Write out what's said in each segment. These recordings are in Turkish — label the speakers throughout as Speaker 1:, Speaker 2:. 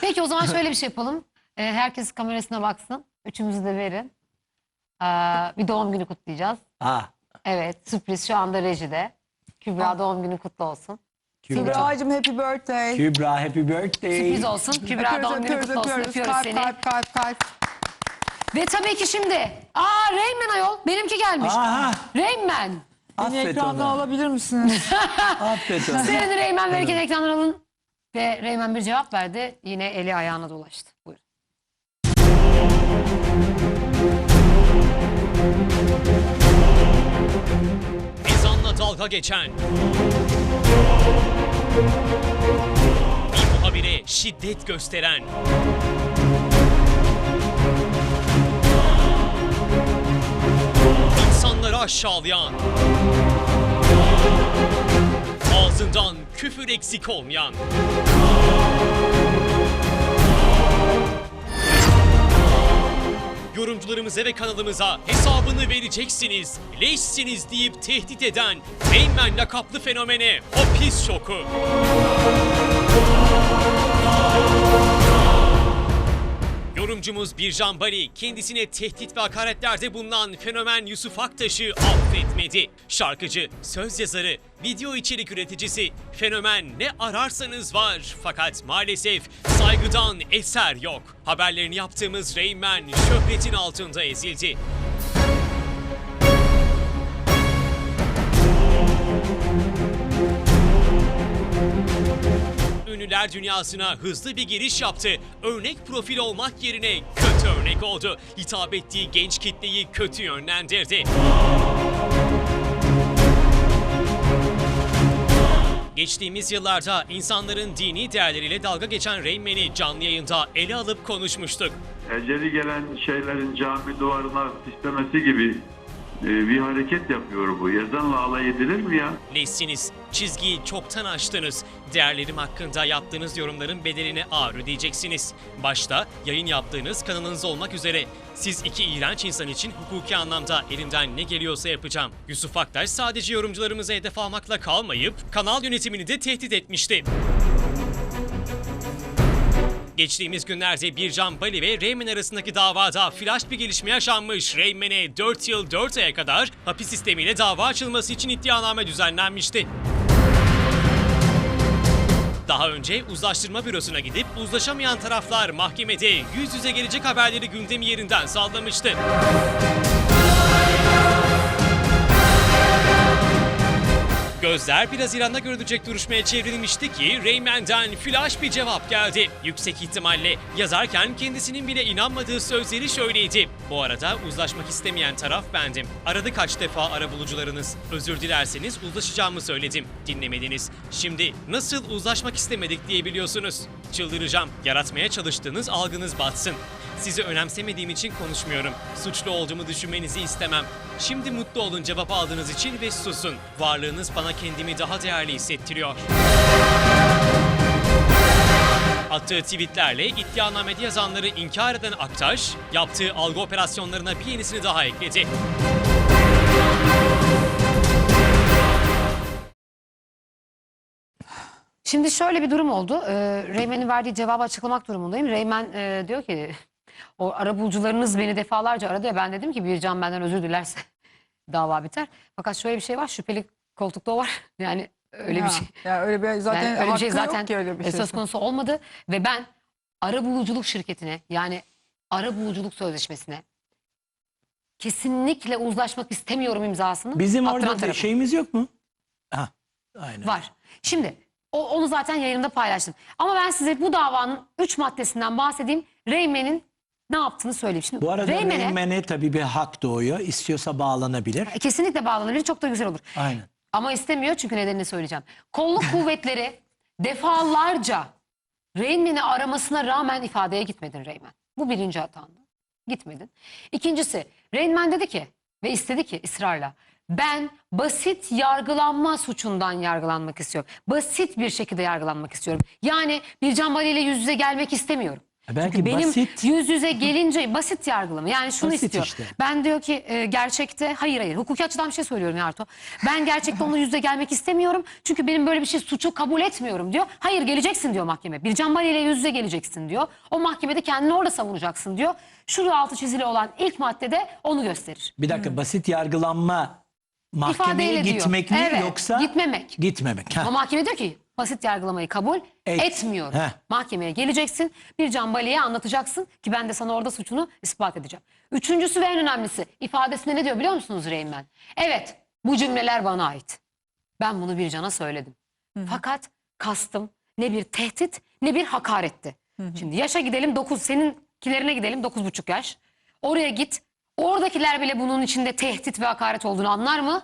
Speaker 1: Peki o zaman şöyle bir şey yapalım. Ee, herkes kamerasına baksın. Üçümüzü de verin. Ee, bir doğum günü kutlayacağız.
Speaker 2: Ha.
Speaker 1: Evet sürpriz şu anda rejide. Kübra doğum günü kutlu olsun.
Speaker 2: Kübra.
Speaker 3: Kübra'cığım happy birthday.
Speaker 2: Kübra happy birthday.
Speaker 1: Sürpriz olsun. Kübra doğum günü kutlu olsun.
Speaker 3: öpüyoruz. Kalp,
Speaker 1: seni.
Speaker 3: kalp, kalp, kalp.
Speaker 1: Ve tabii ki şimdi. Aa Rain ayol. Benimki gelmiş.
Speaker 2: Aha.
Speaker 1: Rain Man.
Speaker 3: Beni
Speaker 2: Affet
Speaker 3: ekrandan
Speaker 2: onu.
Speaker 3: alabilir misiniz?
Speaker 2: Affet onu.
Speaker 1: Seren'i Rain Man verirken ekrandan alın. Ve Man bir cevap verdi. Yine eli ayağına dolaştı. Buyurun.
Speaker 4: ezanla dalga geçen bir muhabire şiddet gösteren insanları aşağılayan ağzından küfür eksik olmayan yorumcularımıza ve kanalımıza hesabını vereceksiniz, leşsiniz deyip tehdit eden Rayman lakaplı fenomene o pis şoku. Yorumcumuz Bircan Bali kendisine tehdit ve hakaretlerde bulunan fenomen Yusuf Aktaş'ı affetmedi. Şarkıcı, söz yazarı, video içerik üreticisi, fenomen ne ararsanız var. Fakat maalesef saygıdan eser yok. Haberlerini yaptığımız Rayman şöhretin altında ezildi. Ünlüler dünyasına hızlı bir giriş yaptı. Örnek profil olmak yerine kötü örnek oldu. Hitap ettiği genç kitleyi kötü yönlendirdi. Geçtiğimiz yıllarda insanların dini değerleriyle dalga geçen Rain canlı yayında ele alıp konuşmuştuk.
Speaker 5: eceli gelen şeylerin cami duvarına istemesi gibi bir hareket yapıyor bu. Yazanla alay edilir mi ya?
Speaker 4: Nesiniz? Çizgiyi çoktan aştınız. Değerlerim hakkında yaptığınız yorumların bedelini ağır ödeyeceksiniz. Başta yayın yaptığınız kanalınız olmak üzere. Siz iki iğrenç insan için hukuki anlamda elimden ne geliyorsa yapacağım. Yusuf Aktaş sadece yorumcularımızı hedef almakla kalmayıp kanal yönetimini de tehdit etmişti. Geçtiğimiz günlerde Bircan Bali ve Reymen arasındaki davada flash bir gelişme yaşanmış. Reymen'e 4 yıl 4 aya kadar hapis sistemiyle dava açılması için iddianame düzenlenmişti. Daha önce uzlaştırma bürosuna gidip uzlaşamayan taraflar mahkemede yüz yüze gelecek haberleri gündemi yerinden sallamıştı. Gözler biraz İran'da görülecek duruşmaya çevrilmişti ki Rayman'den flash bir cevap geldi. Yüksek ihtimalle yazarken kendisinin bile inanmadığı sözleri şöyleydi. Bu arada uzlaşmak istemeyen taraf bendim. Aradı kaç defa arabulucularınız. Özür dilerseniz uzlaşacağımı söyledim. Dinlemediniz. Şimdi nasıl uzlaşmak istemedik diyebiliyorsunuz. Çıldıracağım. Yaratmaya çalıştığınız algınız batsın. Sizi önemsemediğim için konuşmuyorum. Suçlu olduğumu düşünmenizi istemem. Şimdi mutlu olun cevap aldığınız için ve susun. Varlığınız bana kendimi daha değerli hissettiriyor. Attığı tweetlerle iddianamede yazanları inkar eden Aktaş, yaptığı algı operasyonlarına bir yenisini daha ekledi.
Speaker 1: Şimdi şöyle bir durum oldu. Ee, Reymen'in verdiği cevabı açıklamak durumundayım. Reymen e, diyor ki o arabulucularınız beni defalarca aradı ya ben dedim ki Bircan benden özür dilerse dava biter. Fakat şöyle bir şey var şüpheli koltukta o var. Yani öyle
Speaker 3: Ya,
Speaker 1: bir şey.
Speaker 3: Ya öyle bir zaten
Speaker 1: Yani öyle bir şey
Speaker 3: hakkı yok
Speaker 1: zaten
Speaker 3: ki öyle bir şey.
Speaker 1: söz konusu olmadı ve ben arabuluculuk şirketine yani arabuluculuk sözleşmesine kesinlikle uzlaşmak istemiyorum imzasını.
Speaker 2: Bizim orada da
Speaker 1: tarafım.
Speaker 2: şeyimiz yok mu? Ha. Aynen.
Speaker 1: Var. Şimdi o, onu zaten yayında paylaştım. Ama ben size bu davanın 3 maddesinden bahsedeyim. Reymen'in ne yaptığını söyleyeyim. Şimdi
Speaker 2: Bu arada
Speaker 1: Reymen'e
Speaker 2: Reymen'e tabii bir hak doğuyor. İstiyorsa bağlanabilir.
Speaker 1: kesinlikle bağlanabilir. Çok da güzel olur.
Speaker 2: Aynen.
Speaker 1: Ama istemiyor çünkü nedenini söyleyeceğim. Kolluk kuvvetleri defalarca Reynmen'i aramasına rağmen ifadeye gitmedin Reymen. Bu birinci hatandı. Gitmedin. İkincisi Reynmen dedi ki ve istedi ki ısrarla ben basit yargılanma suçundan yargılanmak istiyorum. Basit bir şekilde yargılanmak istiyorum. Yani Bircan Bali ile yüz yüze gelmek istemiyorum.
Speaker 2: Belki
Speaker 1: Çünkü benim
Speaker 2: basit.
Speaker 1: yüz yüze gelince basit yargılama. Yani şunu
Speaker 2: Basit
Speaker 1: istiyor.
Speaker 2: işte.
Speaker 1: Ben diyor ki e, gerçekte hayır hayır hukuki açıdan bir şey söylüyorum Yarto. Ben gerçekte onunla yüz yüze gelmek istemiyorum. Çünkü benim böyle bir şey suçu kabul etmiyorum diyor. Hayır geleceksin diyor mahkeme. Bir Bali ile yüz yüze geleceksin diyor. O mahkemede kendini orada savunacaksın diyor. Şurada altı çizili olan ilk maddede onu gösterir.
Speaker 2: Bir dakika basit yargılanma mahkemeye
Speaker 1: İfadeyle diyor.
Speaker 2: gitmek mi
Speaker 1: Evet,
Speaker 2: yoksa
Speaker 1: gitmemek.
Speaker 2: Gitmemek. Ha.
Speaker 1: Ama mahkeme diyor ki basit yargılamayı kabul
Speaker 2: Et.
Speaker 1: etmiyorum.
Speaker 2: Heh.
Speaker 1: Mahkemeye geleceksin bir Can Bali'ye anlatacaksın ki ben de sana orada suçunu ispat edeceğim. Üçüncüsü ve en önemlisi ifadesinde ne diyor biliyor musunuz Reynmen? Evet bu cümleler bana ait. Ben bunu bir cana söyledim. Fakat kastım ne bir tehdit ne bir hakaretti. Şimdi yaşa gidelim 9 seninkilerine gidelim 9,5 yaş. Oraya git. Oradakiler bile bunun içinde tehdit ve hakaret olduğunu anlar mı?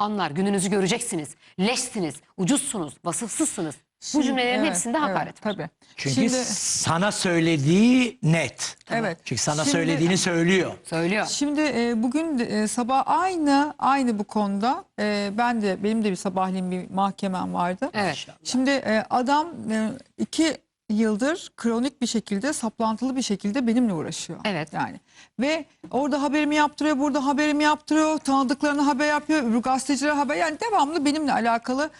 Speaker 1: Anlar. Gününüzü göreceksiniz. Leşsiniz, ucuzsunuz, vasıfsızsınız. Bu
Speaker 3: Şimdi-
Speaker 1: cümlelerin
Speaker 3: evet,
Speaker 1: hepsinde
Speaker 3: evet,
Speaker 1: hakaret var.
Speaker 3: Tabii.
Speaker 2: Çünkü
Speaker 3: Şimdi,
Speaker 2: sana söylediği net.
Speaker 3: Evet.
Speaker 2: Çünkü sana
Speaker 3: Şimdi-
Speaker 2: söylediğini söylüyor.
Speaker 1: Söylüyor.
Speaker 3: Şimdi e, bugün e, sabah aynı aynı bu konuda e, ben de benim de bir sabahleyin bir mahkemem vardı.
Speaker 1: Evet.
Speaker 3: Şimdi e, adam e, iki yıldır kronik bir şekilde saplantılı bir şekilde benimle uğraşıyor.
Speaker 1: Evet.
Speaker 3: Yani ve orada haberimi yaptırıyor, burada haberimi yaptırıyor, tanıdıklarına haber yapıyor, öbür gazetecilere haber yani devamlı benimle alakalı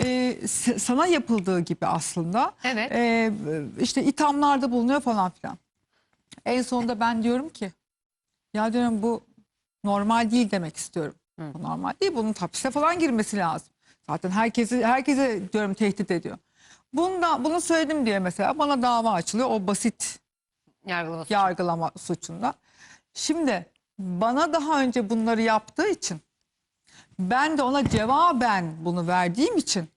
Speaker 3: e, sana yapıldığı gibi aslında.
Speaker 1: Evet.
Speaker 3: E, işte ithamlarda bulunuyor falan filan. En sonunda ben diyorum ki ya diyorum bu normal değil demek istiyorum. Bu normal değil. Bunun hapise falan girmesi lazım. Zaten herkesi herkese diyorum tehdit ediyor. Bunda bunu söyledim diye mesela bana dava açılıyor o basit
Speaker 1: Yargılama suçu.
Speaker 3: yargılama suçunda. Şimdi bana daha önce bunları yaptığı için ben de ona cevaben bunu verdiğim için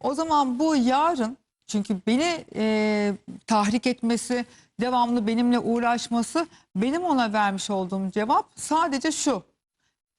Speaker 3: o zaman bu yarın çünkü beni e, tahrik etmesi, devamlı benimle uğraşması benim ona vermiş olduğum cevap sadece şu.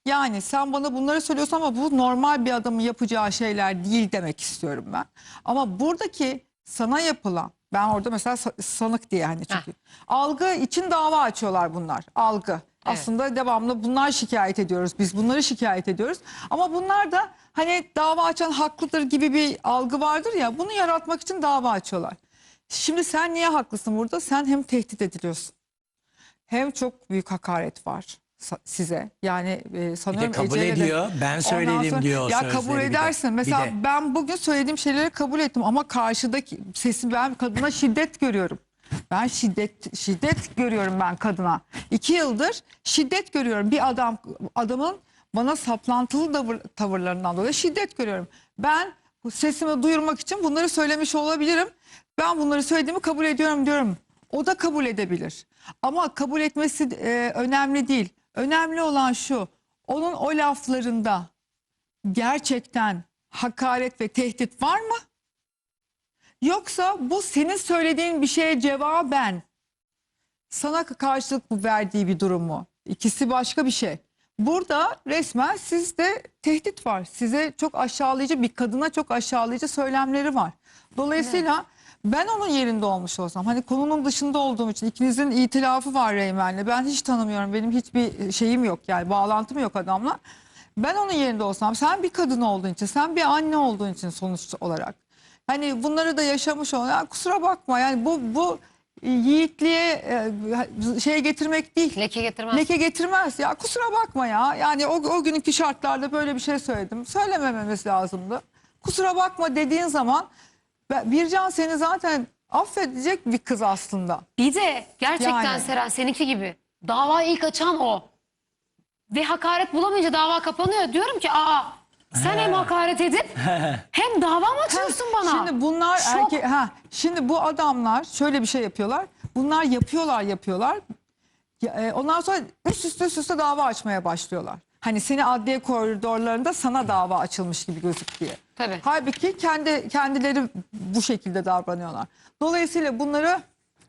Speaker 3: Yani sen bana bunları söylüyorsun ama bu normal bir adamın yapacağı şeyler değil demek istiyorum ben. Ama buradaki sana yapılan ben orada mesela sa- sanık diye hani çünkü algı için dava açıyorlar bunlar. Algı. Aslında devamlı bunlar şikayet ediyoruz. Biz bunları şikayet ediyoruz. Ama bunlar da hani dava açan haklıdır gibi bir algı vardır ya bunu yaratmak için dava açıyorlar. Şimdi sen niye haklısın burada? Sen hem tehdit ediliyorsun hem çok büyük hakaret var size. Yani e, sanıyorum
Speaker 2: kabul
Speaker 3: Ece'yle de-
Speaker 2: ediyor. Ben
Speaker 3: Ondan
Speaker 2: söyledim
Speaker 3: sonra-
Speaker 2: diyor
Speaker 3: Ya
Speaker 2: sözleri
Speaker 3: kabul
Speaker 2: bir de.
Speaker 3: edersin.
Speaker 2: Bir
Speaker 3: Mesela
Speaker 2: de.
Speaker 3: ben bugün söylediğim şeyleri kabul ettim ama karşıdaki sesi ben kadına şiddet görüyorum. Ben şiddet şiddet görüyorum ben kadına. İki yıldır şiddet görüyorum. Bir adam adamın bana saplantılı tavır, tavırlarından dolayı şiddet görüyorum. Ben bu sesimi duyurmak için bunları söylemiş olabilirim. Ben bunları söylediğimi kabul ediyorum diyorum. O da kabul edebilir. Ama kabul etmesi e, önemli değil. Önemli olan şu. Onun o laflarında gerçekten hakaret ve tehdit var mı? Yoksa bu senin söylediğin bir şeye cevaben sana karşılık mı verdiği bir durum mu? İkisi başka bir şey. Burada resmen sizde tehdit var. Size çok aşağılayıcı bir kadına çok aşağılayıcı söylemleri var. Dolayısıyla ben onun yerinde olmuş olsam hani konunun dışında olduğum için ikinizin itilafı var Reymen'le. Ben hiç tanımıyorum. Benim hiçbir şeyim yok yani bağlantım yok adamla. Ben onun yerinde olsam sen bir kadın olduğun için sen bir anne olduğun için sonuç olarak hani bunları da yaşamış olan ya kusura bakma yani bu bu yiğitliğe e, şey getirmek değil.
Speaker 1: Leke getirmez.
Speaker 3: Leke getirmez ya kusura bakma ya. Yani o, o günkü şartlarda böyle bir şey söyledim. Söylemememiz lazımdı. Kusura bakma dediğin zaman Bircan seni zaten affedecek bir kız aslında.
Speaker 1: Bir de gerçekten
Speaker 3: Yani.
Speaker 1: Seren seninki gibi dava ilk açan o. Ve hakaret bulamayınca dava kapanıyor. Diyorum ki aa sen hem hakaret edip hem dava mı açıyorsun bana?
Speaker 3: Şimdi bunlar
Speaker 1: Şok.
Speaker 3: erkek ha şimdi bu adamlar şöyle bir şey yapıyorlar. Bunlar yapıyorlar yapıyorlar. Ya, e, ondan sonra üst üste üst üste dava açmaya başlıyorlar. Hani seni adliye koridorlarında sana dava açılmış gibi gözük diye.
Speaker 1: Tabii.
Speaker 3: Halbuki kendi kendileri bu şekilde davranıyorlar. Dolayısıyla bunları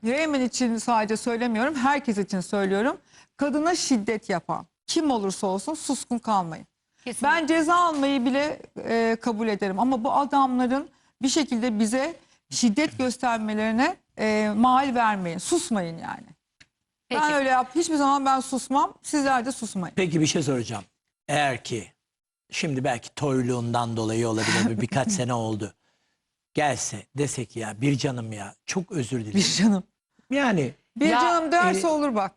Speaker 3: Reymen için sadece söylemiyorum, herkes için söylüyorum. Kadına şiddet yapan kim olursa olsun suskun kalmayın.
Speaker 1: Kesinlikle.
Speaker 3: Ben ceza almayı bile e, kabul ederim ama bu adamların bir şekilde bize şiddet göstermelerine e, mal vermeyin. Susmayın yani.
Speaker 1: Peki.
Speaker 3: Ben öyle yap. Hiçbir zaman ben susmam. Sizler de susmayın.
Speaker 2: Peki bir şey soracağım. Eğer ki şimdi belki toyluğundan dolayı olabilir bir birkaç sene oldu. Gelse dese ki ya bir canım ya çok özür dilerim.
Speaker 3: Bir canım.
Speaker 2: Yani
Speaker 3: Bir
Speaker 1: Ya,
Speaker 3: canım derse
Speaker 2: e,
Speaker 3: olur bak.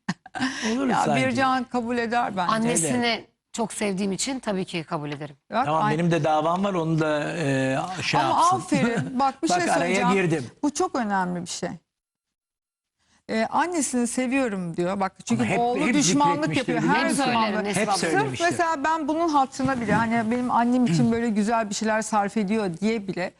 Speaker 2: olur
Speaker 3: ya
Speaker 2: sanki.
Speaker 3: bir can kabul eder bence.
Speaker 1: Annesini çok sevdiğim için tabii ki kabul ederim.
Speaker 3: Bak,
Speaker 2: Tamam
Speaker 3: an-
Speaker 2: benim de davam var onu da e, şey
Speaker 3: Ama
Speaker 2: yapsın.
Speaker 3: aferin. Bak bir
Speaker 2: Bak
Speaker 3: şey
Speaker 2: araya
Speaker 3: söyleyeceğim.
Speaker 2: girdim.
Speaker 3: Bu çok önemli bir şey. Ee, annesini seviyorum diyor. Bak çünkü
Speaker 2: Ama hep-
Speaker 3: oğlu
Speaker 2: hep
Speaker 3: düşmanlık
Speaker 2: zikretmiştir,
Speaker 3: yapıyor.
Speaker 2: biliyor
Speaker 3: Her
Speaker 2: musun?
Speaker 3: zaman.
Speaker 1: söylerim
Speaker 2: Hep.
Speaker 3: Sırf
Speaker 2: söylemiştir.
Speaker 3: mesela ben bunun hatırına bile hani benim annem için böyle güzel bir şeyler sarf ediyor diye bile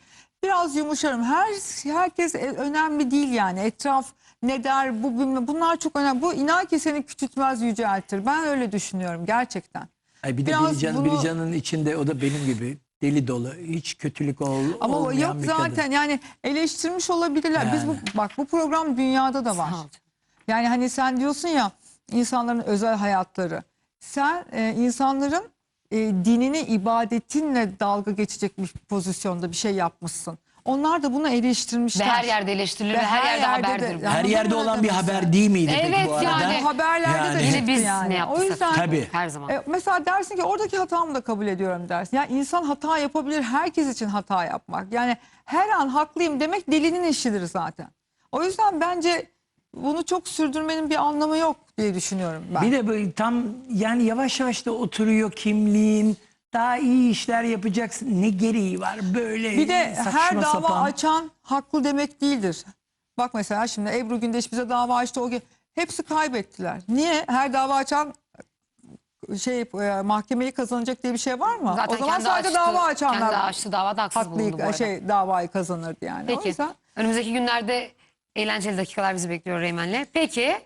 Speaker 3: biraz yumuşarım. Her herkes e- önemli değil yani. Etraf ne der bu bilmem bunlar çok önemli. Bu inan ki seni küçültmez yüceltir. Ben öyle düşünüyorum gerçekten.
Speaker 2: Ay bir de
Speaker 3: Biraz
Speaker 2: Bircan,
Speaker 3: bunu-
Speaker 2: içinde o da benim gibi deli dolu. Hiç kötülük ol,
Speaker 3: Ama o
Speaker 2: olmayan
Speaker 3: yok
Speaker 2: bir kadın.
Speaker 3: zaten yani eleştirmiş olabilirler. Biz bu bak bu program dünyada da var. Yani hani sen diyorsun ya insanların özel hayatları. Sen e, insanların e, dinini ibadetinle dalga geçecek bir pozisyonda bir şey yapmışsın. Onlar da bunu eleştirmişler.
Speaker 1: Ve her yerde eleştirilir ve, her, yerde, haberdir. bu.
Speaker 2: Her yerde olan bir
Speaker 3: demek
Speaker 2: haber değil miydi peki
Speaker 1: Evet
Speaker 2: bu arada?
Speaker 1: yani.
Speaker 3: Bu haberlerde
Speaker 2: Yani.
Speaker 3: de
Speaker 1: Yine
Speaker 3: çıktı
Speaker 1: biz
Speaker 3: yani.
Speaker 1: ne
Speaker 3: O
Speaker 1: yaptıysak
Speaker 3: yüzden
Speaker 2: Tabii.
Speaker 1: her zaman.
Speaker 3: e, mesela dersin ki oradaki hatamı da kabul ediyorum dersin. Yani insan hata yapabilir herkes için hata yapmak. Yani her an haklıyım demek delinin işidir zaten. O yüzden bence bunu çok sürdürmenin bir anlamı yok diye düşünüyorum ben.
Speaker 2: Bir de böyle tam yani yavaş yavaş da oturuyor kimliğin. Daha iyi işler yapacaksın. Ne gereği var böyle
Speaker 3: Bir de
Speaker 2: saçma
Speaker 3: her dava
Speaker 2: sapan.
Speaker 3: açan haklı demek değildir. Bak mesela şimdi Ebru Gündeş bize dava açtı. O gün hepsi kaybettiler. Niye? Her dava açan şey e, mahkemeyi kazanacak diye bir şey var mı?
Speaker 1: Zaten
Speaker 3: o zaman
Speaker 1: kendi
Speaker 3: sadece
Speaker 1: açtı-
Speaker 3: dava
Speaker 1: Kendi
Speaker 3: açanlar
Speaker 1: açtı davada haksız bulundu bu
Speaker 3: haklı
Speaker 1: arada.
Speaker 3: şey davayı kazanırdı yani. O
Speaker 1: Peki.
Speaker 3: yüzden
Speaker 1: Önümüzdeki günlerde eğlenceli dakikalar bizi bekliyor Reymen'le. Peki